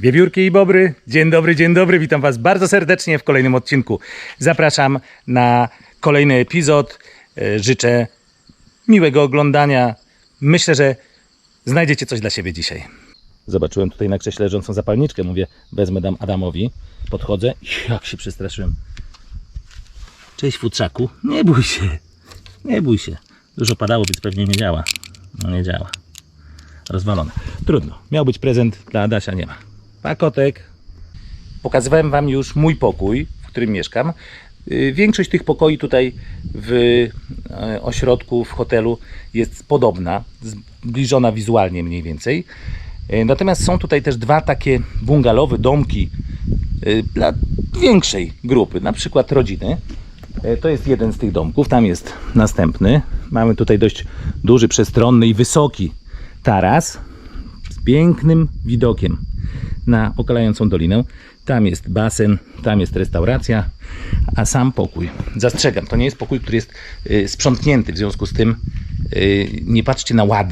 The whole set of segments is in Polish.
Wiewiórki i bobry, dzień dobry, dzień dobry, witam Was bardzo serdecznie w kolejnym odcinku. Zapraszam na kolejny epizod. E, Życzę miłego oglądania. Myślę, że znajdziecie coś dla siebie dzisiaj. Zobaczyłem tutaj na krześle leżącą zapalniczkę. Mówię, wezmę dam Adamowi. Podchodzę. Jak się przestraszyłem. Cześć futrzaku. Nie bój się. Nie bój się. Dużo padało, więc pewnie nie działa. No nie działa. Rozwalone. Trudno. Miał być prezent dla Adasia, nie ma. Pakotek. Pokazywałem Wam już mój pokój, w którym mieszkam. Y, Większość tych pokoi tutaj w e, ośrodku, w hotelu jest podobna, zbliżona wizualnie mniej więcej. E, Natomiast są tutaj też dwa takie bungalowe domki y, dla większej grupy, na przykład rodziny. To jest jeden z tych domków, tam jest następny. Mamy tutaj dość duży, przestronny i wysoki taras z pięknym widokiem na okalającą dolinę. Tam jest basen, tam jest restauracja, a sam pokój. Zastrzegam, to nie jest pokój, który jest y, sprzątnięty, w związku z tym y, nie patrzcie na ład,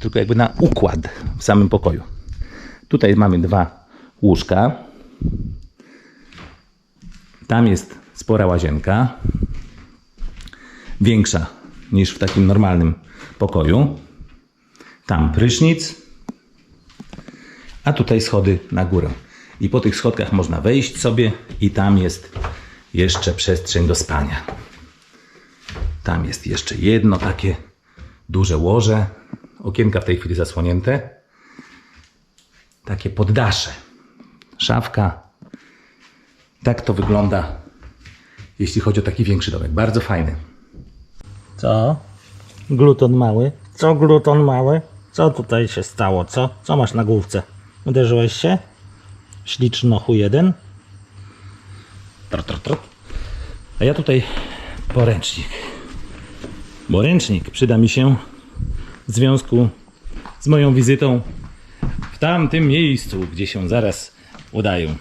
tylko jakby na układ w samym pokoju. Tutaj mamy dwa łóżka. Tam jest spora łazienka. Większa niż w takim normalnym pokoju. Tam prysznic. A tutaj schody na górę. I po tych schodkach można wejść sobie i tam jest jeszcze przestrzeń do spania. Tam jest jeszcze jedno takie duże łoże. Okienka w tej chwili zasłonięte. Takie poddasze. Szafka. Tak to wygląda, jeśli chodzi o taki większy domek. Bardzo fajny. Co? Gluton mały? Co gluton mały? Co tutaj się stało? Co? Co masz na główce? Uderzyłeś się? Ślicznochu jeden? Tr, tr, tr. A ja tutaj poręcznik. Bo ręcznik przyda mi się w związku z moją wizytą w tamtym miejscu, gdzie się zaraz udaję.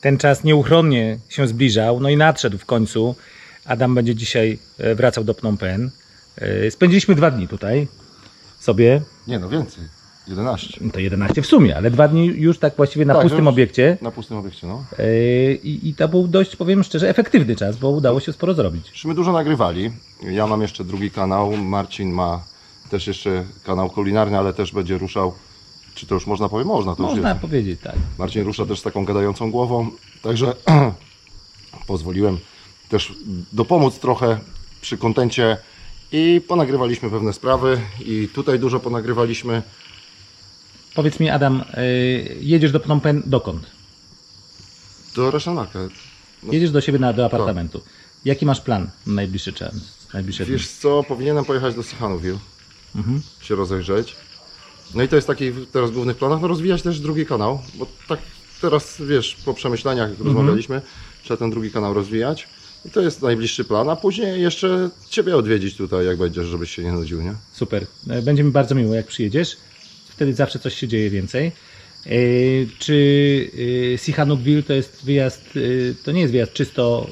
Ten czas nieuchronnie się zbliżał, no i nadszedł w końcu. Adam będzie dzisiaj e, wracał do Phnom Penh. E, Spędziliśmy dwa dni tutaj sobie, Nie no, więcej. 11. to 11 w sumie, ale dwa dni już tak właściwie na Tak, pustym już obiekcie. Na pustym obiekcie, no. Yy, I, I to był dość, powiem szczerze, efektywny czas, bo udało się sporo zrobić. My dużo nagrywali. Ja mam jeszcze drugi kanał. Marcin ma też jeszcze kanał kulinarny, ale też będzie ruszał. Czy to już można powiedzieć? Można, to Można jest. powiedzieć tak. Marcin rusza też z taką gadającą głową. Także pozwoliłem też dopomóc trochę przy kontencie i ponagrywaliśmy pewne sprawy i tutaj dużo ponagrywaliśmy. Powiedz mi, Adam, yy, jedziesz do Phnom Penh dokąd? Do Reszenaka. Jedziesz do siebie na, do apartamentu. Jaki masz plan na najbliższy czas? Najbliższe dni? Wiesz co, powinienem pojechać do Sihanoukville, się rozejrzeć. No i to jest taki teraz w głównych planach, no rozwijać też drugi kanał, bo tak teraz, wiesz, po przemyśleniach jak rozmawialiśmy, trzeba ten drugi kanał rozwijać. I to jest najbliższy plan, a później jeszcze Ciebie odwiedzić tutaj, jak będziesz, żebyś się nie nudził, nie? Super. E, Będzie mi bardzo miło, jak przyjedziesz. Wtedy zawsze coś się dzieje więcej. Yy, czy yy, Sihanoukville to jest wyjazd, yy, to nie jest wyjazd czysto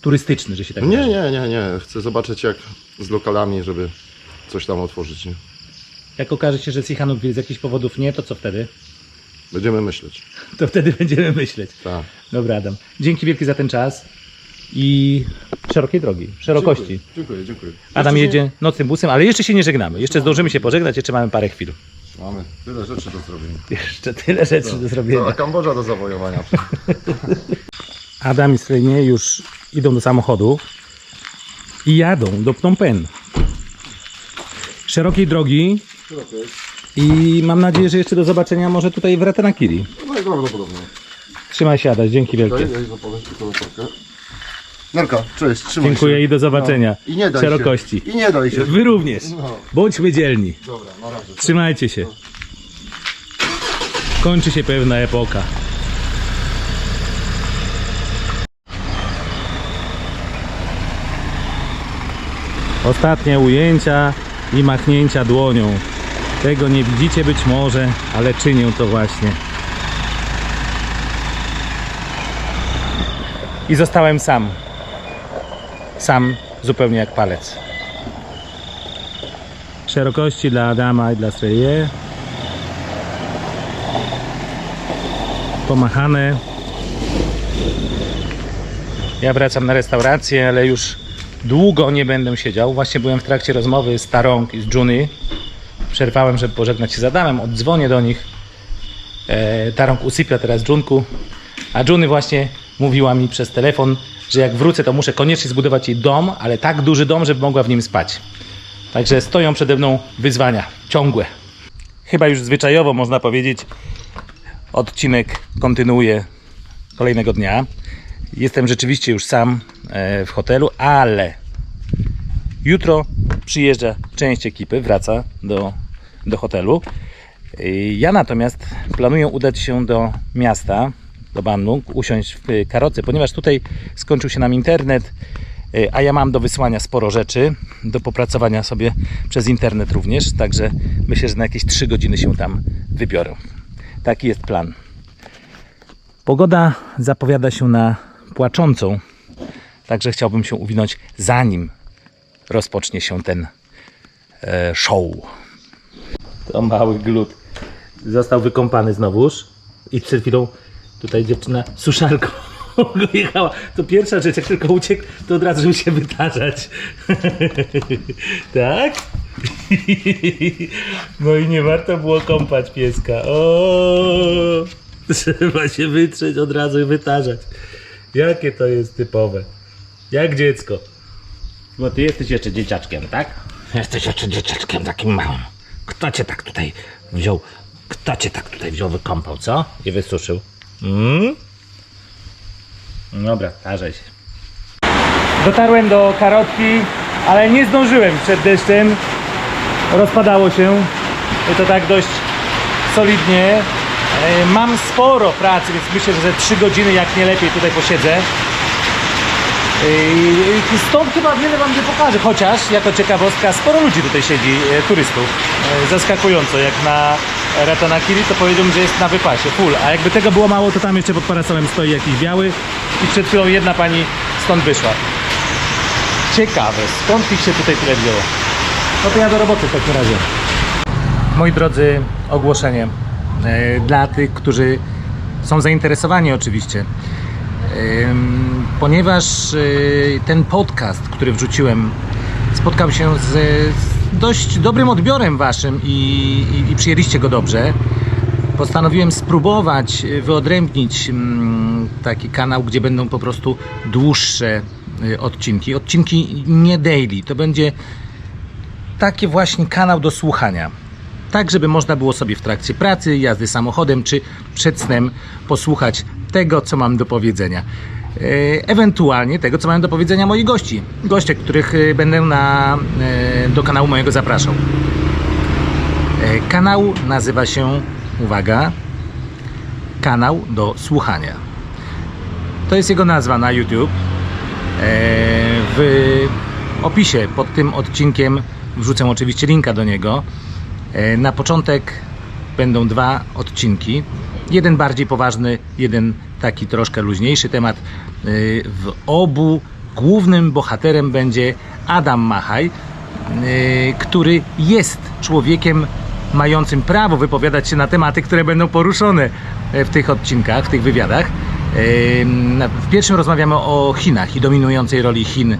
turystyczny, że się tak Nie, nie, nie, nie. Chcę zobaczyć jak z lokalami, żeby coś tam otworzyć, nie? Jak okaże się, że Sihanoukville z jakichś powodów nie, to co wtedy? Będziemy myśleć. To wtedy będziemy myśleć. Tak. Dobra, Adam. Dzięki wielkie za ten czas i szerokiej drogi, szerokości. Dziękuję, dziękuję. dziękuję. Adam Jeszcze jedzie nocnym busem, ale jeszcze się nie żegnamy. Jeszcze zdążymy się pożegnać, jeszcze mamy parę chwil. Mamy tyle rzeczy do zrobienia. Jeszcze tyle rzeczy do Cała zrobienia. Kambodża do zawojowania. Adam i Slejnie już idą do samochodu i jadą do Phnom Penh. Szerokiej drogi i mam nadzieję, że jeszcze do zobaczenia może tutaj w Ratanakiri. No i prawdopodobnie. Trzymaj się Adaś, dzięki wielkie. Daj, daj tylko. Nerka, cześć, trzymaj Dziękuję się. i do zobaczenia. I nie daj Szerokości. się. I nie daj się. Wy również. No. Bądźmy dzielni. Dobra, na razie. Trzymajcie się. Kończy się pewna epoka. Ostatnie ujęcia i machnięcia dłonią. Tego nie widzicie być może, ale czynię to właśnie. I zostałem sam. Sam, zupełnie jak palec. Szerokości dla Adama i dla Sreje. pomachane. Ja wracam na restaurację, ale już długo nie będę siedział. Właśnie byłem w trakcie rozmowy z Tarong i z Juni. Przerwałem, żeby pożegnać się z Adamem. Oddzwonię do nich. E, Tarong usypia teraz Junku. A Juny właśnie mówiła mi przez telefon, że jak wrócę, to muszę koniecznie zbudować jej dom, ale tak duży dom, żeby mogła w nim spać. Także stoją przede mną wyzwania ciągłe. Chyba już zwyczajowo można powiedzieć, odcinek kontynuuje kolejnego dnia. Jestem rzeczywiście już sam e, w hotelu, ale jutro przyjeżdża część ekipy, wraca do, do hotelu. E, Ja natomiast planuję udać się do miasta, do Bandung, usiąść w karocy, ponieważ tutaj skończył się nam internet, e, a ja mam do wysłania sporo rzeczy, do popracowania sobie przez internet również, także myślę, że na jakieś 3 godziny się tam wybiorę. Taki jest plan. Pogoda zapowiada się na płaczącą, także chciałbym się uwinąć zanim rozpocznie się ten e, show. To mały glut został wykąpany znowuż i przed chwilą tutaj dziewczyna suszarką go jechała. To pierwsza rzecz, jak tylko uciekł, to od razu żeby się wytarzać. tak? No i nie warto było kąpać pieska. O, trzeba się wytrzeć od razu i wytarzać. Jakie to jest typowe. Jak dziecko. Bo ty jesteś jeszcze dzieciaczkiem, tak? Jesteś jeszcze dzieciaczkiem takim małym. Kto cię tak tutaj wziął? Kto cię tak tutaj wziął, wykąpał, co? I wysuszył. Mm? Dobra, tarzaj się. Dotarłem do karotki, ale nie zdążyłem przed deszczem. Rozpadało się. I to tak dość solidnie. E, Mam sporo pracy, więc myślę, że ze 3 godziny jak nie lepiej tutaj posiedzę. I stąd chyba wiele Wam nie pokażę, chociaż jako ciekawostka sporo ludzi tutaj siedzi, e, turystów. E, Zaskakująco, jak na Ratanakiri to powiedziałbym, że jest na wypasie, full. A jakby tego było mało, to tam jeszcze pod parasolem stoi jakiś biały i przed chwilą jedna pani stąd wyszła. Ciekawe, skąd ich się tutaj tyle wzięło? No to ja do roboty w takim razie. Moi drodzy, ogłoszenie e, dla tych, którzy są zainteresowani oczywiście. Ym, ponieważ y, ten podcast, który wrzuciłem, spotkał się z dość dobrym odbiorem waszym i, i, i przyjęliście go dobrze. Postanowiłem spróbować y, wyodrębnić mm, taki kanał, gdzie będą po prostu dłuższe y, odcinki. Odcinki nie daily. To będzie taki właśnie kanał do słuchania. Tak, żeby można było sobie w trakcie pracy, jazdy samochodem czy przed snem posłuchać tego, co mam do powiedzenia. E, Ewentualnie tego, co mają do powiedzenia moi gości. Goście, których e, będę na, e, do kanału mojego zapraszał. Kanał nazywa się, uwaga, kanał do słuchania. To jest jego nazwa na YouTube. W opisie pod tym odcinkiem wrzucę oczywiście linka do niego. Na początek będą dwa odcinki. Jeden bardziej poważny, jeden taki troszkę luźniejszy temat. E, W obu głównym bohaterem będzie Adam Machaj, e, który jest człowiekiem mającym prawo wypowiadać się na tematy, które będą poruszone e, w tych odcinkach, w tych wywiadach. W pierwszym rozmawiamy o Chinach i dominującej roli Chin e,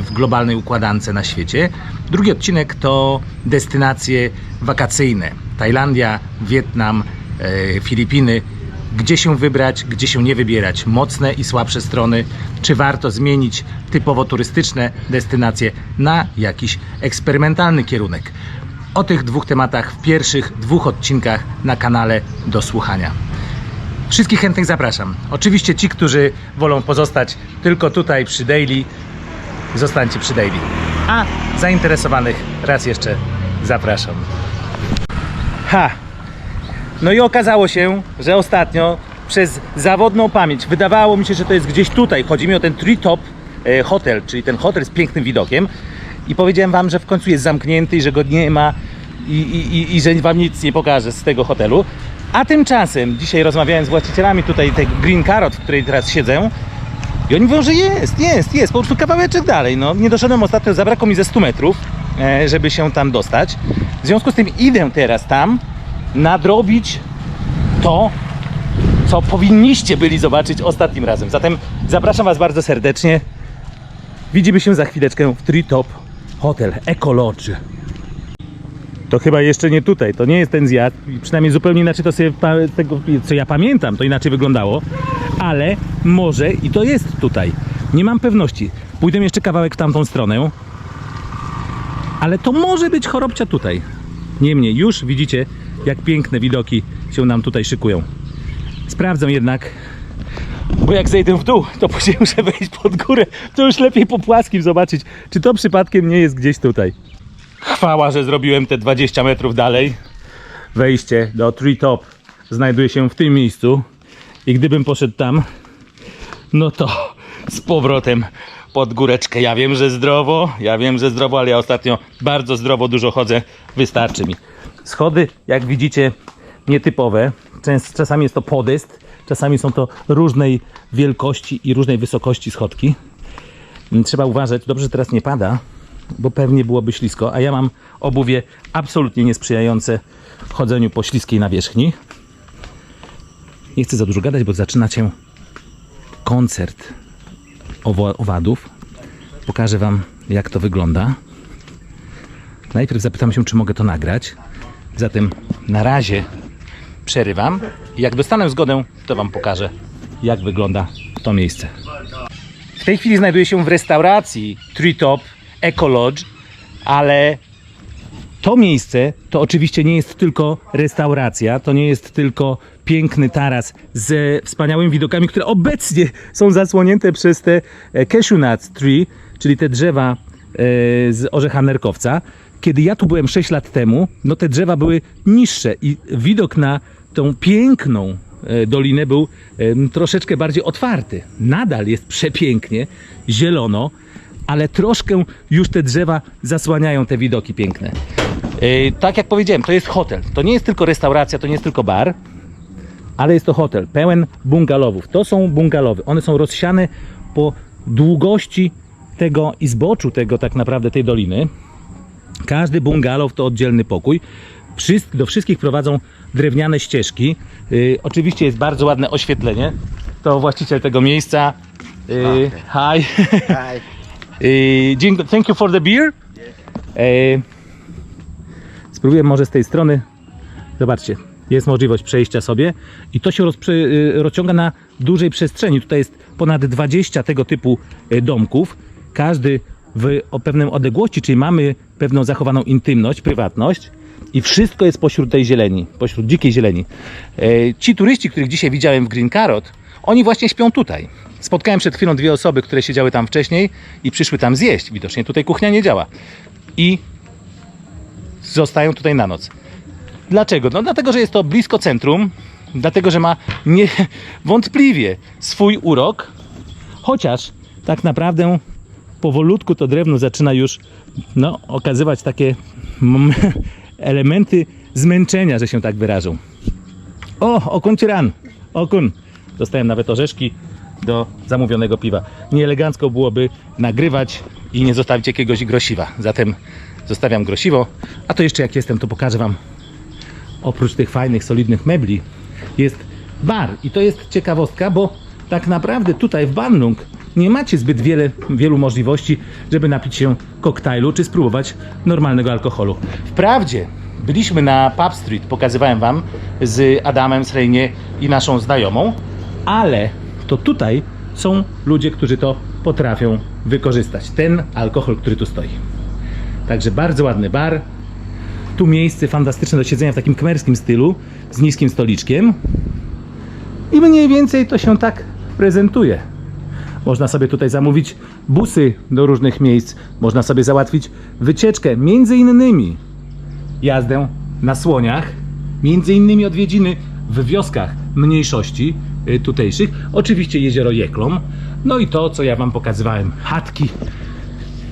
w globalnej układance na świecie. Drugi odcinek to destynacje wakacyjne. Tajlandia, Wietnam, e, Filipiny. Gdzie się wybrać, gdzie się nie wybierać, mocne i słabsze strony, czy warto zmienić typowo turystyczne destynacje na jakiś eksperymentalny kierunek. O tych dwóch tematach w pierwszych dwóch odcinkach na kanale do słuchania. Wszystkich chętnych zapraszam. Oczywiście ci, którzy wolą pozostać tylko tutaj przy Daily, zostańcie przy Daily. A zainteresowanych raz jeszcze zapraszam. Ha! No i okazało się, że ostatnio przez zawodną pamięć wydawało mi się, że to jest gdzieś tutaj. Chodzi mi o ten Treetop e, Hotel, czyli ten hotel z pięknym widokiem. I powiedziałem wam, że w końcu jest zamknięty i że go nie ma i, i, i, i że wam nic nie pokażę z tego hotelu. A tymczasem dzisiaj rozmawiałem z właścicielami tutaj tego Green Carrot, w której teraz siedzę. I oni mówią, że jest, jest, jest, po prostu kawałeczek dalej. No, nie doszedłem ostatnio, zabrakło mi ze 100 metrów, e, żeby się tam dostać. W związku z tym idę teraz tam nadrobić to, co powinniście byli zobaczyć ostatnim razem. Zatem zapraszam Was bardzo serdecznie. Widzimy się za chwileczkę w Treetop Hotel Eco Lodge. To chyba jeszcze nie tutaj, to nie jest ten zjazd, przynajmniej zupełnie inaczej to sobie tego, co ja pamiętam, to inaczej wyglądało, ale może i to jest tutaj. Nie mam pewności. Pójdę jeszcze kawałek w tamtą stronę, ale to może być chorobcia tutaj. Niemniej już widzicie, jak piękne widoki się nam tutaj szykują. Sprawdzę jednak, bo jak zejdę w dół, to później muszę wejść pod górę. To już lepiej po płaskim zobaczyć, czy to przypadkiem nie jest gdzieś tutaj. Chwała, że zrobiłem te 20 metrów dalej. Wejście do Treetop znajduje się w tym miejscu. I gdybym poszedł tam, no to z powrotem pod góreczkę. Ja wiem, że zdrowo, ja wiem, że zdrowo, ale ja ostatnio bardzo zdrowo dużo chodzę. Wystarczy mi. Schody, jak widzicie, nietypowe. Częs- Czasami jest to podest, czasami są to różnej wielkości i różnej wysokości schodki. Trzeba uważać, dobrze, że teraz nie pada, bo pewnie byłoby ślisko, a ja mam obuwie absolutnie niesprzyjające chodzeniu po śliskiej nawierzchni. Nie chcę za dużo gadać, bo zaczyna się koncert owadów. Pokażę Wam, jak to wygląda. Najpierw zapytam się, czy mogę to nagrać. Zatem na razie przerywam. I jak dostanę zgodę, to Wam pokażę, jak wygląda to miejsce. W tej chwili znajduję się w restauracji Treetop Eco Lodge, ale to miejsce to oczywiście nie jest tylko restauracja, to nie jest tylko piękny taras ze wspaniałymi widokami, które obecnie są zasłonięte przez te e, cashew nut tree, czyli te drzewa e, z orzecha nerkowca. Kiedy ja tu byłem 6 lat temu, no te drzewa były niższe i widok na tą piękną e, dolinę był troszeczkę bardziej otwarty. Nadal jest przepięknie, zielono, ale troszkę już te drzewa zasłaniają te widoki piękne. Yy, tak jak powiedziałem, to jest hotel. To nie jest tylko restauracja, to nie jest tylko bar, ale jest to hotel pełen bungalowów. To są bungalowy. One są rozsiane po długości tego i zboczu tego tak naprawdę tej doliny. Każdy bungalow to oddzielny pokój. Do wszystkich prowadzą drewniane ścieżki. Yy, oczywiście jest bardzo ładne oświetlenie. To właściciel tego miejsca. Yy, hi. Hi. Yy, dziękuję. Thank you for the beer. Yy, spróbuję może z tej strony. Zobaczcie, jest możliwość przejścia sobie i to się yy, rozciąga na dużej przestrzeni. Tutaj jest ponad 20 tego typu yy, domków. Każdy w o pewnej odległości, czyli mamy pewną zachowaną intymność, prywatność. I wszystko jest pośród tej zieleni, pośród dzikiej zieleni. Yy, ci turyści, których dzisiaj widziałem w Green Carrot, oni właśnie śpią tutaj. Spotkałem przed chwilą dwie osoby, które siedziały tam wcześniej i przyszły tam zjeść. Widocznie tutaj kuchnia nie działa. I zostają tutaj na noc. Dlaczego? No dlatego, że jest to blisko centrum, dlatego, że ma niewątpliwie swój urok, chociaż tak naprawdę powolutku to drewno zaczyna już no, okazywać takie elementy zmęczenia, że się tak wyrażą. O, okun ran, okun. Dostałem nawet orzeszki do zamówionego piwa. Nieelegancko byłoby nagrywać i nie zostawić jakiegoś grosiwa. Zatem zostawiam grosiwo. A to jeszcze jak jestem, to pokażę Wam oprócz tych fajnych, solidnych mebli jest bar. I to jest ciekawostka, bo tak naprawdę tutaj w Bandung nie macie zbyt wiele, wielu możliwości, żeby napić się koktajlu czy spróbować normalnego alkoholu. Wprawdzie byliśmy na Pub Street, pokazywałem Wam z Adamem Srejnie i naszą znajomą, ale to tutaj są ludzie, którzy to potrafią wykorzystać. Ten alkohol, który tu stoi. Także bardzo ładny bar, tu miejsce fantastyczne do siedzenia w takim kmerskim stylu, z niskim stoliczkiem. I mniej więcej to się tak prezentuje. Można sobie tutaj zamówić busy do różnych miejsc, można sobie załatwić wycieczkę, między innymi. Jazdę na słoniach, między innymi odwiedziny w wioskach mniejszości y, tutejszych, oczywiście jezioro Jeklom, no i to, co ja Wam pokazywałem, chatki,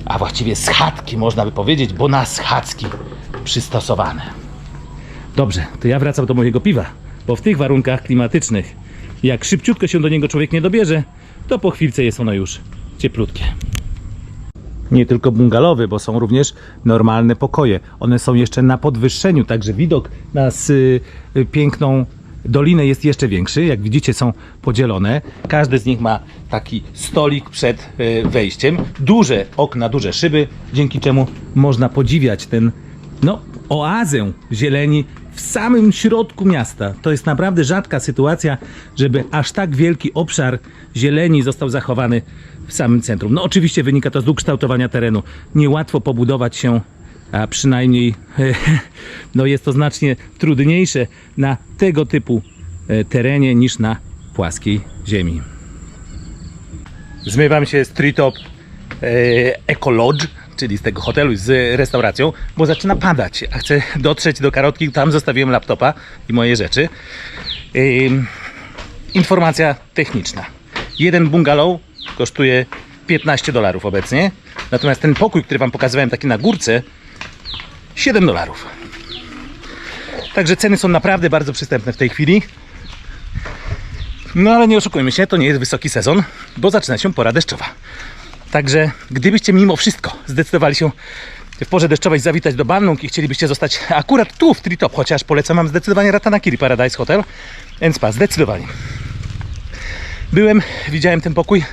a właściwie schadzki można by powiedzieć, bo na schadzki przystosowane. Dobrze, to ja wracam do mojego piwa, bo w tych warunkach klimatycznych, jak szybciutko się do niego człowiek nie dobierze, to po chwilce jest ono już cieplutkie. Nie tylko bungalowy, bo są również normalne pokoje. One są jeszcze na podwyższeniu, także widok na s- y, piękną dolinę jest jeszcze większy. Jak widzicie, są podzielone. Każdy z nich ma taki stolik przed e, wejściem. Duże okna, duże szyby, dzięki czemu można podziwiać ten, no, oazę zieleni w samym środku miasta. To jest naprawdę rzadka sytuacja, żeby aż tak wielki obszar zieleni został zachowany w samym centrum. No oczywiście wynika to z ukształtowania terenu. Niełatwo pobudować się, a przynajmniej no jest to znacznie trudniejsze na tego typu e, terenie niż na płaskiej ziemi. Zmywam się z Treetop e, Eco Lodge, czyli z tego hotelu z restauracją, bo zaczyna padać, a chcę dotrzeć do Karotki, tam zostawiłem laptopa i moje rzeczy. Informacja techniczna. Jeden bungalow kosztuje 15 dolarów obecnie, natomiast ten pokój, który Wam pokazywałem, taki na górce, 7 dolarów. Także ceny są naprawdę bardzo przystępne w tej chwili. No ale nie oszukujmy się, to nie jest wysoki sezon, bo zaczyna się pora deszczowa. Także gdybyście mimo wszystko zdecydowali się w porze deszczowej zawitać do Bannung i chcielibyście zostać akurat tu w Tritop, chociaż polecam Wam zdecydowanie Ratanakiri Paradise Hotel and Spa, zdecydowanie. Byłem, widziałem ten pokój.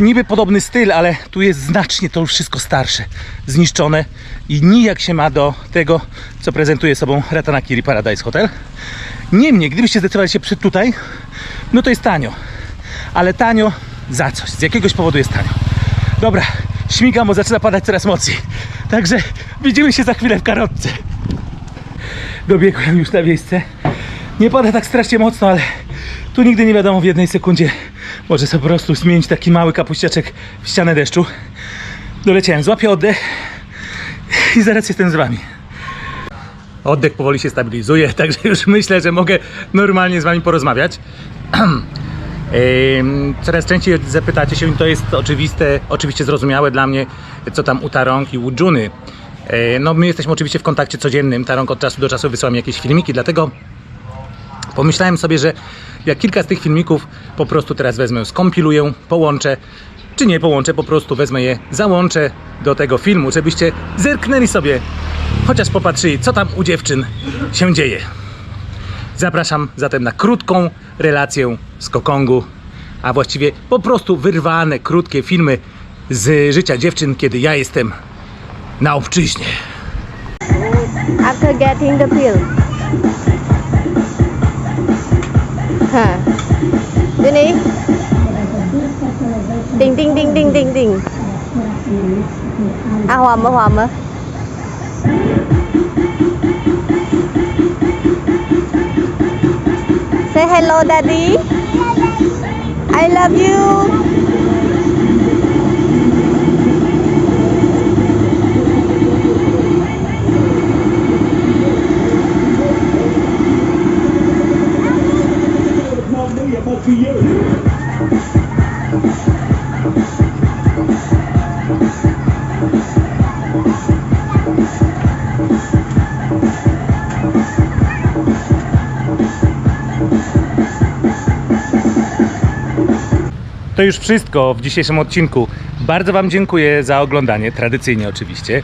Niby podobny styl, ale tu jest znacznie to już wszystko starsze, zniszczone i nijak się ma do tego, co prezentuje sobą Ratanakiri Paradise Hotel. Niemniej, gdybyście zdecydowali się przy tutaj, no to jest tanio. Ale tanio za coś, z jakiegoś powodu jest tanio. Dobra, śmigam, bo zaczyna padać coraz mocniej. Także widzimy się za chwilę w karotce. Dobiegłem już na miejsce. Nie pada tak strasznie mocno, ale tu nigdy nie wiadomo w jednej sekundzie. Może sobie po prostu zmienić taki mały kapuściaczek w ścianę deszczu. Doleciałem, złapię oddech i zaraz jestem z wami. Oddech powoli się stabilizuje, także już myślę, że mogę normalnie z wami porozmawiać. Coraz częściej zapytacie się, to jest oczywiste, oczywiście zrozumiałe dla mnie, co tam u Tarong i u Juny. No my jesteśmy oczywiście w kontakcie codziennym, Tarong od czasu do czasu wysyła mi jakieś filmiki, dlatego pomyślałem sobie, że jak kilka z tych filmików po prostu teraz wezmę, skompiluję, połączę, czy nie połączę, po prostu wezmę je, załączę do tego filmu, żebyście zerknęli sobie, chociaż popatrzyli, co tam u dziewczyn się dzieje. Zapraszam zatem na krótką relację z Kokongu, a właściwie po prostu wyrwane, krótkie filmy z życia dziewczyn, kiedy ja jestem na obczyźnie. after getting the pill. Huh. Jenny? Ding ding ding ding ding ding. Mơ Hòa mơ. Hello daddy. I love you. To już wszystko w dzisiejszym odcinku. Bardzo Wam dziękuję za oglądanie, tradycyjnie oczywiście.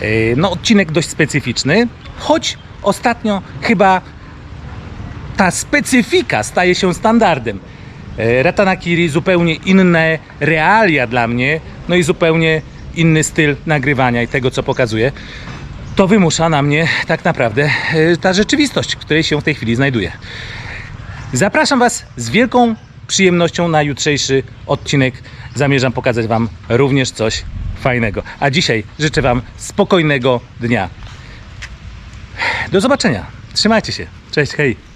Yy, No, odcinek dość specyficzny, choć ostatnio chyba ta specyfika staje się standardem. Yy, Ratanakiri zupełnie inne realia dla mnie, no i zupełnie inny styl nagrywania i tego, co pokazuje. To wymusza na mnie tak naprawdę yy, ta rzeczywistość, w której się w tej chwili znajduję. Zapraszam Was z wielką przyjemnością na jutrzejszy odcinek. Zamierzam pokazać Wam również coś fajnego. A dzisiaj życzę Wam spokojnego dnia. Do zobaczenia. Trzymajcie się. Cześć, hej.